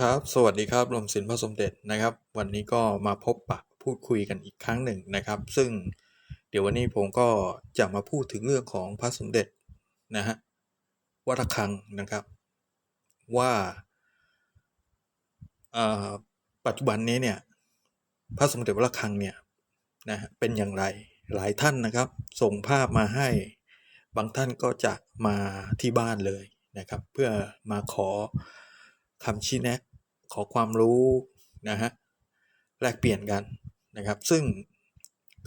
ครับ สวัสดีครับรวมศิลป์พระสมเด็จนะครับ วันนี้ก็มาพบปะพูดคุยกันอีกครั้งหนึ่งนะครับ ซึ่งเดี๋ยววันนี้ผมก็จะมาพูดถึงเรื่องของพระสมเด็จนะฮะวัดระฆังนะครับ ว่าอ่อปัจจุบันนี้เนี่ยพระสมเด็จวัดระฆังเนี่ยนะฮะเป็นอย่างไรหลายท่านนะครับ ส่งภาพมาให้บางท่านก็จะมาที่บ้านเลยนะครับ เพื่อมาขอ คำชี้แนะ ขอความรู้นะฮะแลกเปลี่ยนกันนะครับ ซึ่ง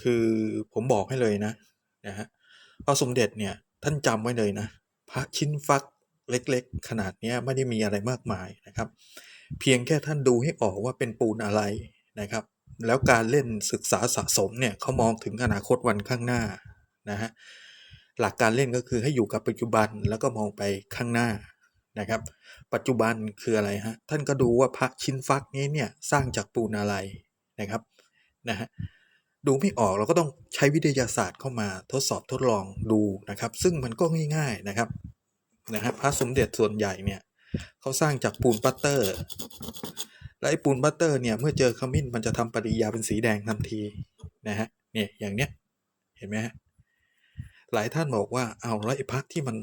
คือผมบอกให้เลยนะนะฮะพระสมเด็จเนี่ยท่านจำไว้เลยนะ พระชิ้นฟักเล็กๆ ขนาดนี้ไม่ได้มีอะไรมากมายนะครับ เพียงแค่ท่านดูให้ออกว่าเป็นปูนอะไรนะครับ แล้วการเล่นศึกษาสะสมเนี่ยเขามองถึงอนาคตวันข้างหน้านะฮะหลักการเล่นก็คือให้อยู่กับปัจจุบันแล้วก็มองไปข้างหน้านะครับ ปัจจุบันคืออะไรฮะท่านก็ดูว่าพระชิ้นฟักนี้เนี่ยสร้างจากปูนอะไรนะครับนะฮะดูไม่ออกเราก็ต้องใช้วิทยาศาสตร์เข้ามาทดสอบทดลองดูนะครับ ซึ่งมันก็ง่ายๆนะครับนะฮะพระสมเด็จส่วนใหญ่เนี่ยเขาสร้างจากปูนปัตเตอร์ และไอ้ปูนปัตเตอร์เนี่ยเมื่อเจอขมิ้นมันจะทำปฏิกิริยาเป็นสีแดงทันทีนะฮะเนี่ยอย่างเนี้ยเห็นไหมฮะหลายท่านบอกว่าเอาแล้วไอ้พระที่มัน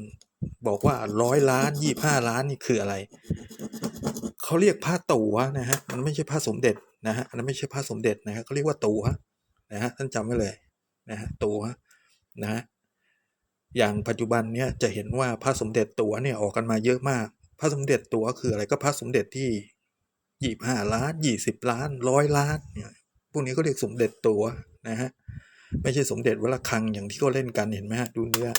บอกว่าร้อยล้านยี่ห้าล้านนี่คืออะไร เขาเรียกผ้าตั๋วนะฮะมันไม่ใช่ผ้าสมเด็จนะฮะอันนั้นไม่ใช่ผ้าสมเด็จนะฮะเขาเรียกว่าตั๋วนะฮะท่านจำไว้เลยนะฮะตั๋วนะฮะอย่างปัจจุบันเนี่ยจะเห็นว่าพระสมเด็จตั๋วเนี่ยออกกันมาเยอะมากพระสมเด็จตั๋วคืออะไรก็พระสมเด็จที่ยี่ห้าล้านยี่สิบล้านร้อยล้านเนี่ยพวกนี้ก็เรียกสมเด็จตั๋วนะฮะไม่ใช่สมเด็จวัดระฆังอย่างที่เขาเล่นกันเห็นไหมฮะดูเนื้อ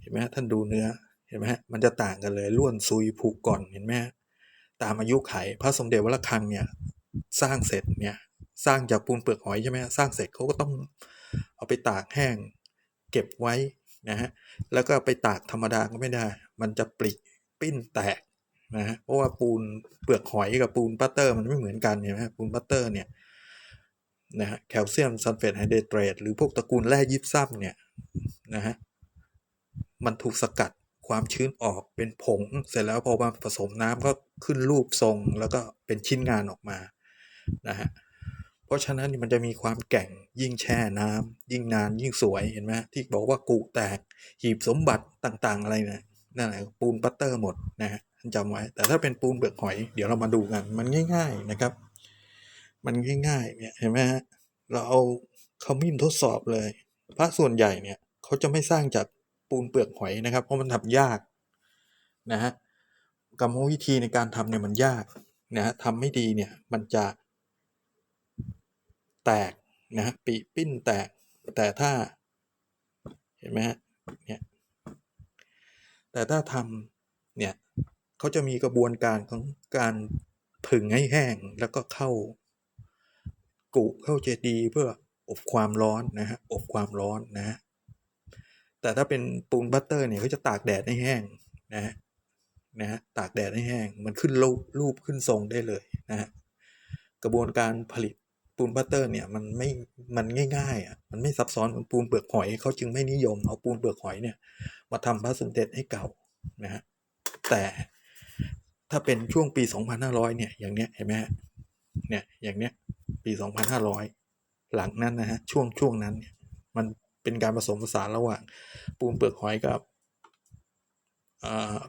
เห็นไหมฮะท่านดูเนื้อ เห็นไหมฮะมันจะต่างกันเลยล้วนซุยผูกก่อนเห็นไหมฮะตามอายุไขพระสมเด็จวัดระฆังเนี่ยสร้างเสร็จเนี่ยสร้างจากปูนเปลือกหอยใช่ไหมสร้างเสร็จเขาก็ต้องเอาไปตากแห้ง เก็บไว้นะฮะแล้วก็ไปตากธรรมดาก็ไม่ได้ มันจะปริปิ้นแตกนะฮะเพราะว่าปูนเปลือกหอยกับปูนปัตเตอร์มันไม่เหมือนกันเห็นไหมปูนปัตเตอร์เนี่ยนะฮะแคลเซียมซัลเฟตไฮเดรตรตหรือพวกตระกูลแร่ยิบซ้ำเนี่ยนะฮะมันถูกสกัด ความชื้นออกเป็นผง เสร็จแล้วพอมาผสมน้ำก็ขึ้นรูปทรงแล้วก็เป็นชิ้นงานออกมานะฮะเพราะฉะนั้นมันจะมีความแก่งยิ่งแช่น้ำยิ่งนานยิ่งสวยเห็นไหมที่บอกว่ากุแตกหีบสมบัติต่างๆ อะไรเนี่ยนั่นแหละปูนปัตเตอร์หมดนะฮะจำไว้ แต่ถ้าเป็นปูนเปลือกหอยเดี๋ยวเรามาดูกัน มันง่าย ๆนะครับ มันง่ายๆเนี่ยเห็นไหมฮะเราเอาขมิ้นทดสอบเลย พระส่วนใหญ่เนี่ยเขาจะไม่สร้างจาก ปูนเปลือกหอยนะครับ เพราะมันทำยากนะฮะกรรมวิธีในการทำเนี่ยมันยากนะฮะทำไม่ดีเนี่ยมันจะแตกนะฮะปีปิ้นแตกแต่ถ้าเห็นไหมฮะเนี่ยแต่ถ้าทำเนี่ยเขาจะมีกระบวนการของการผึ่งให้แห้งแล้วก็เข้ากุเข้าเจดีเพื่ออบความร้อนนะฮะอบความร้อนนะฮะ แต่ถ้าเป็นปูนบัตเตอร์เนี่ยเขาจะตากแดดให้แห้งนะฮะนะฮะตากแดดให้แห้ง มันขึ้นรูปรูปขึ้นทรงได้เลยนะฮะกระบวนการผลิตปูนบัตเตอร์เนี่ยมันไม่มันง่ายๆอะมันไม่ซับซ้อนเหมือนปูนเปลือกหอยเขาจึงไม่นิยมเอาปูนเปลือกหอยเนี่ยมาทำพระสมเด็จให้เก่านะฮะแต่ถ้าเป็นช่วงปี 2500 เนี่ย อย่างเนี้ยเห็นไหมฮะเนี่ยอย่างเนี้ยปี 2500 หลังนั้นนะฮะช่วงช่วงนั้นเนี่ยมัน เป็นการผสมผสานระหว่างปูนเปลือกหอยกับ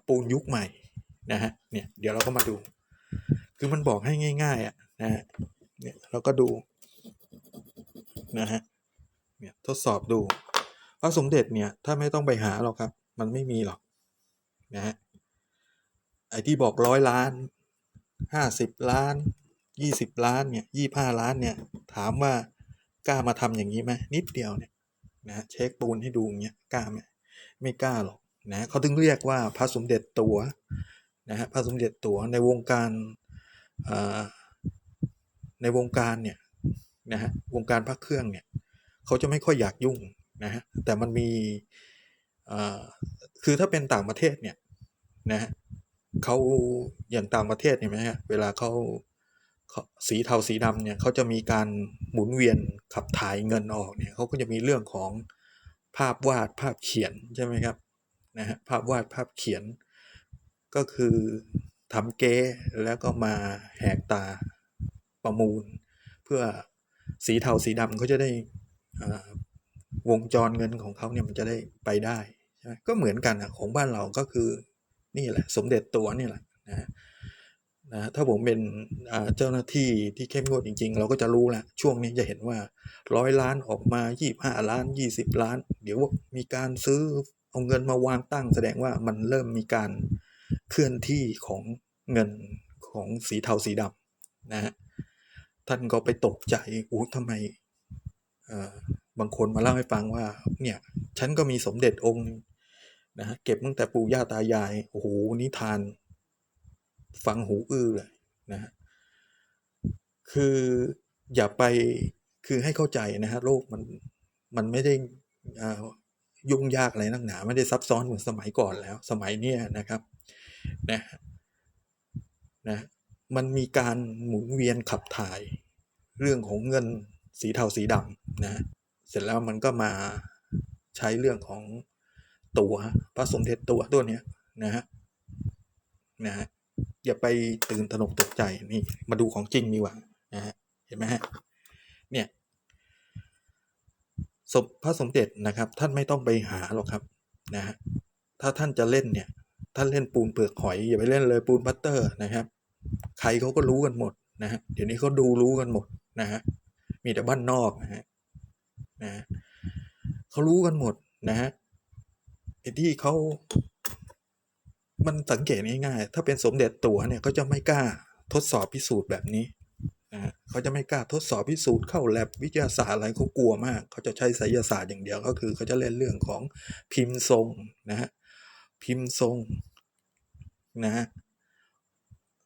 ปูนยุคใหม่นะฮะเนี่ยเดี๋ยวเราก็มาดู คือมันบอกให้ง่าย ๆอะนะฮะเนี่ยเราก็ดูนะฮะเนี่ยทดสอบดูพระสมเด็จเนี่ยถ้าไม่ต้องไปหาหรอกครับ มันไม่มีหรอกนะฮะไอ้ที่บอกร้อยล้านห้าสิบล้านยี่สิบล้านเนี่ยยี่ห้าล้านเนี่ยถามว่ากล้ามาทำอย่างนี้ไหมนิดเดียวเนี่ย นะเช็คปูนให้ดูอย่างเงี้ยกล้าไหมไม่กล้าหรอกนะเขาถึงเรียกว่าพระสมเด็จตัวนะฮะพระสมเด็จตัวในวงการในวงการเนี่ยนะฮะวงการพระเครื่องเนี่ยเขาจะไม่ค่อยอยากยุ่งนะฮะแต่มันมีคือถ้าเป็นต่างประเทศเนี่ยนะฮะเขาอย่างต่างประเทศเห็นไหมฮะเวลาเขา สีเทาสีดำเนี่ยเขาจะมีการหมุนเวียนขับถ่ายเงินออกเนี่ยเขาก็จะมีเรื่องของภาพวาดภาพเขียนใช่ไหมครับนะฮะภาพวาดภาพเขียน ก็คือทำเก๊แล้วก็มาแหกตาประมูล เพื่อสีเทาสีดำเขาจะได้อ่าวงจรเงินของเขาเนี่ยมันจะได้ไปได้ใช่ไหมก็เหมือนกันอะของบ้านเราก็คือนี่แหละ สมเด็จตัวนี่แหละนะะ นะถ้าผมเป็นเจ้าหน้าที่ที่เข้มงวดจริง ๆ เราก็จะรู้แหละช่วงนี้จะเห็นว่าร้อยล้านออกมายี่ห้าล้านยี่สิบล้าน เดี๋ยวมีการซื้อเอาเงินมาวางตั้ง แสดงว่ามันเริ่มมีการเคลื่อนที่ของเงินของสีเทาสีดำนะฮะท่านก็ไปตกใจอู้ทำไมบางคนมาเล่าให้ฟังว่าเนี่ยฉันก็มีสมเด็จองค์หนึ่งนะฮะเก็บตั้งแต่ปู่ย่าตายายโอ้โหนิทาน ฟังหูอื้อเลยนะฮะคืออย่าไปคือให้เข้าใจนะฮะโลกมันมันไม่ได้ยุ่งยากอะไรนักหนา ไม่ได้ซับซ้อนเหมือนสมัยก่อนแล้ว สมัยเนี้ยนะครับนะนะมันมีการหมุนเวียนขับถ่ายเรื่องของเงินสีเทาสีดำนะเสร็จแล้วมันก็มาใช้เรื่องของตัวพระสมเด็จตัวตัวเนี้ยนะฮะนะฮะ อย่าไปตื่นตระหนกตกใจนี่มาดูของจริงดีกว่านะฮะเห็นไหมฮะเนี่ยสมพระสมเด็จนะครับ ท่านไม่ต้องไปหาหรอกครับนะฮะถ้าท่านจะเล่นเนี่ยท่านเล่นปูนเปลือกหอยอย่าไปเล่นเลยปูนบัตเตอร์นะครับ ใครเขาก็รู้กันหมดนะฮะเดี๋ยวนี้เขาดูรู้กันหมดนะฮะมีแต่บ้านนอกนะฮะนะเขารู้กันหมดนะฮะไอ้ที่เขา มันสังเกตง่ายๆ ถ้าเป็นสมเด็จตัวเนี่ยเขาจะไม่กล้าทดสอบพิสูจน์แบบนี้นะเขาจะไม่กล้าทดสอบพิสูจน์เข้าแลบวิทยาศาสตร์อะไรเขากลัวมาก เขาจะใช้ไสยศาสตร์อย่างเดียวก็คือเขาจะเล่นเรื่องของพิมพ์ทรงนะฮะพิมพ์ทรงนะฮะ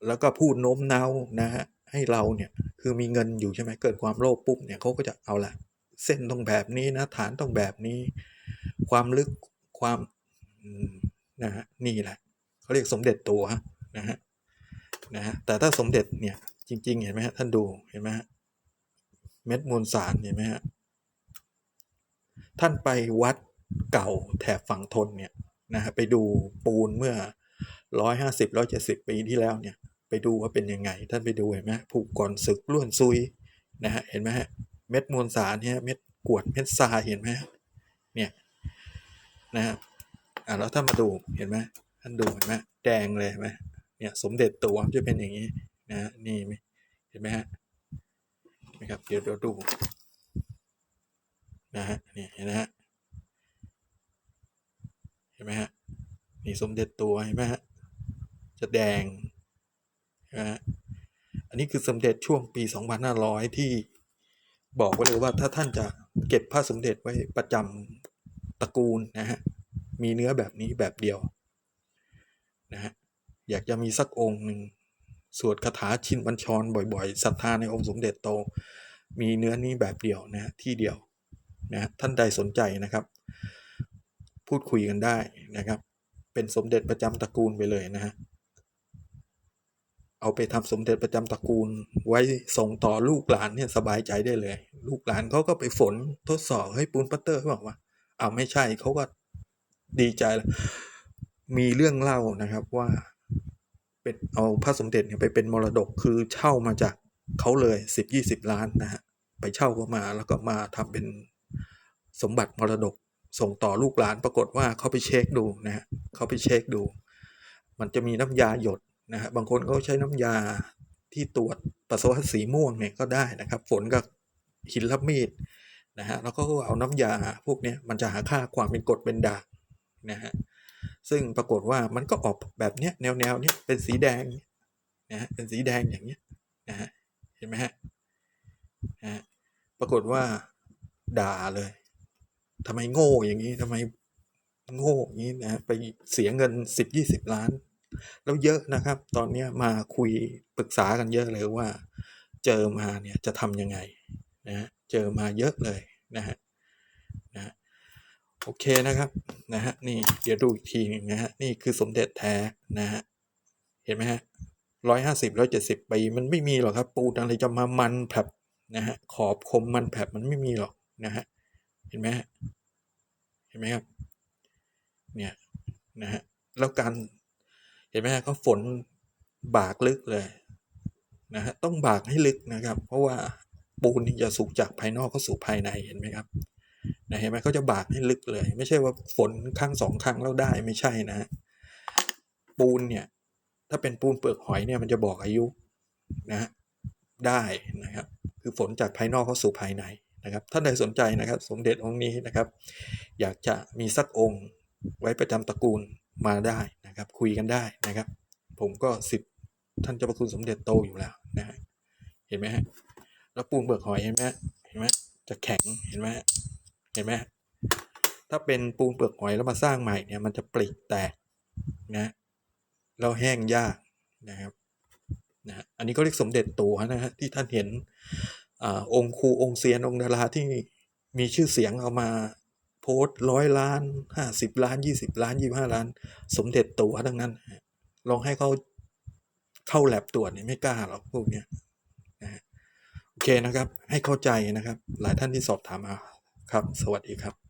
แล้วก็พูดโน้มน้าวนะฮะให้เราเนี่ยคือมีเงินอยู่ใช่ไหมเกิดความโลภปุ๊บเนี่ยเขาก็จะเอาละเส้นต้องแบบนี้นะฐานต้องแบบนี้ ความลึกความนะฮะนี่แหละ เขาเรียกสมเด็จตัวนะฮะนะฮะแต่ถ้าสมเด็จเนี่ยจริง ๆ เห็นไหมฮะท่านดูเห็นไหมฮะเม็ดมวลสารเห็นไหมฮะท่านไปวัดเก่าแถบฝั่งทนเนี่ยนะฮะไปดูปูนเมื่อร้อยห้าสิบร้อยเจ็ดสิบปีที่แล้วเนี่ยไปดูว่าเป็นยังไง ท่านไปดูเห็นไหมผูกก่อนศึกล้วนซุยนะฮะเห็นไหมฮะเม็ดมวลสารเนี่ยเม็ดกวดเม็ดทรายเห็นไหมเนี่ยนะฮะอ่าแล้วท่านมาดูเห็นไหม ท่านดูเห็นไหมแดงเลยเห็นไหมเนี่ยสมเด็จตัวจะเป็นอย่างนี้นะนี่ไหมเห็นไหมฮะนะครับเดี๋ยวเดี๋ยวดูนะฮะนี่เห็นไหมฮะเห็นไหมฮะนี่สมเด็จตัวเห็นไหมฮะจะแดงนะฮะอันนี้คือสมเด็จช่วงปี 2500 ที่บอกไว้เลยว่าถ้าท่านจะเก็บพระสมเด็จไว้ประจำตระกูลนะฮะมีเนื้อแบบนี้แบบเดียว นะฮะอยากจะมีสักองค์หนึ่งสวดคาถาชินบัญชรบ่อยๆศรัทธาในองค์สมเด็จโต มีเนื้อนี้แบบเดียวนะฮะที่เดียวนะท่านใดสนใจนะครับ พูดคุยกันได้นะครับ เป็นสมเด็จประจำตระกูลไปเลยนะฮะเอาไปทำสมเด็จประจำตระกูล ไว้ส่งต่อลูกหลานเนี่ยสบายใจได้เลย ลูกหลานเขาก็ไปฝนทดสอบให้ปูนปัตเตอร์เขาบอกว่าเอาไม่ใช่เขาก็ดีใจแล้ว มีเรื่องเล่านะครับว่าเป็นเอาพระสมเด็จเนี่ยไปเป็นมรดกคือเช่ามาจากเขาเลยสิบยี่สิบล้านนะฮะไปเช่าเขามาแล้วก็มาทำเป็นสมบัติมรดกส่งต่อลูกหลานปรากฏว่าเขาไปเช็คดูนะฮะเขาไปเช็คดู มันจะมีน้ำยาหยดนะฮะบางคนเขาใช้น้ำยาที่ตรวจปัสสาวะสีม่วงเนี่ยก็ได้นะครับ ฝนกับหินรับมีดนะฮะแล้วก็เอาน้ำยาพวกนี้มันจะหาค่าความเป็นกรดเป็นด่างนะฮะ ซึ่งปรากฏว่ามันก็ออกแบบเนี้ยแนวแนวเนี้ยเป็นสีแดงนะฮะเป็นสีแดงอย่างเนี้ยนะฮะเห็นไหมฮะนะฮะปรากฏว่า ด่าเลยทำไมโง่อย่างนี้ทำไมโง่อย่างนี้นะไปเสียเงินสิบยี่สิบล้าน แล้วเยอะนะครับ ตอนเนี้ยมาคุยปรึกษากันเยอะเลยว่า เจอมาเนี่ยจะทำยังไงนะฮะเจอมาเยอะเลยนะฮะ โอเคนะครับนะฮะนี่เดี๋ยวดูอีกทีหนึงนะฮะนี่คือสมเด็จแท้นะฮะเห็นไหมฮะร้อยห้าสิบร้อยเจ็ดสิบปีมันไม่มีหรอกครับ ปูนอะไรจะมามันแผลบนะฮะขอบคมมันแผลบมันไม่มีหรอกนะฮะเห็นไหมฮะเห็นไหมครับเนี่ยนะฮะแล้วการเห็นไหมฮะเขาฝนบากลึกเลยนะฮะต้องบากให้ลึกนะครับ เพราะว่าปูนนี่จะสูบจากภายนอกเข้าสู่ภายในเห็นไหมครับ นะเห็นไหมเขาจะบากให้ลึกเลย ไม่ใช่ว่าฝนครั้งสองครั้งแล้วได้ไม่ใช่นะ ปูนเนี่ย ถ้าเป็นปูนเปลือกหอยเนี่ยมันจะบอกอายุนะได้นะครับ คือฝนจากภายนอกเข้าสู่ภายในนะครับท่านใดสนใจนะครับ สมเด็จองค์นี้นะครับ อยากจะมีสักองค์ไว้ประจำตระกูลมาได้นะครับ คุยกันได้นะครับ ผมก็สิทธิ์ท่านเจ้าประคุณสมเด็จโตอยู่แล้วนะฮะเห็นไหมฮะแล้วปูนเปลือกหอยเห็นไหมเห็นไหมจะแข็งเห็นไหม เห็นไหมถ้าเป็นปูนเปลือกหอยแล้วมาสร้างใหม่เนี่ยมันจะปริแตกนะแล้วแห้งยากนะครับนะฮะอันนี้ก็เรียกสมเด็จโตนะฮะที่ท่านเห็นอาองค์ครูองค์เซียนองค์ดาราที่มีชื่อเสียงเอามาโพสร้อยล้านห้าสิบล้านยี่สิบล้านยี่ห้าล้าน สมเด็จตัวทั้งนั้น ลองให้เขาเข้าแลบตรวจเนี่ยไม่กล้าหรอกพวกเนี้ยนะฮะโอเคนะครับ ให้เข้าใจนะครับ หลายท่านที่สอบถามมา ครับ สวัสดีครับ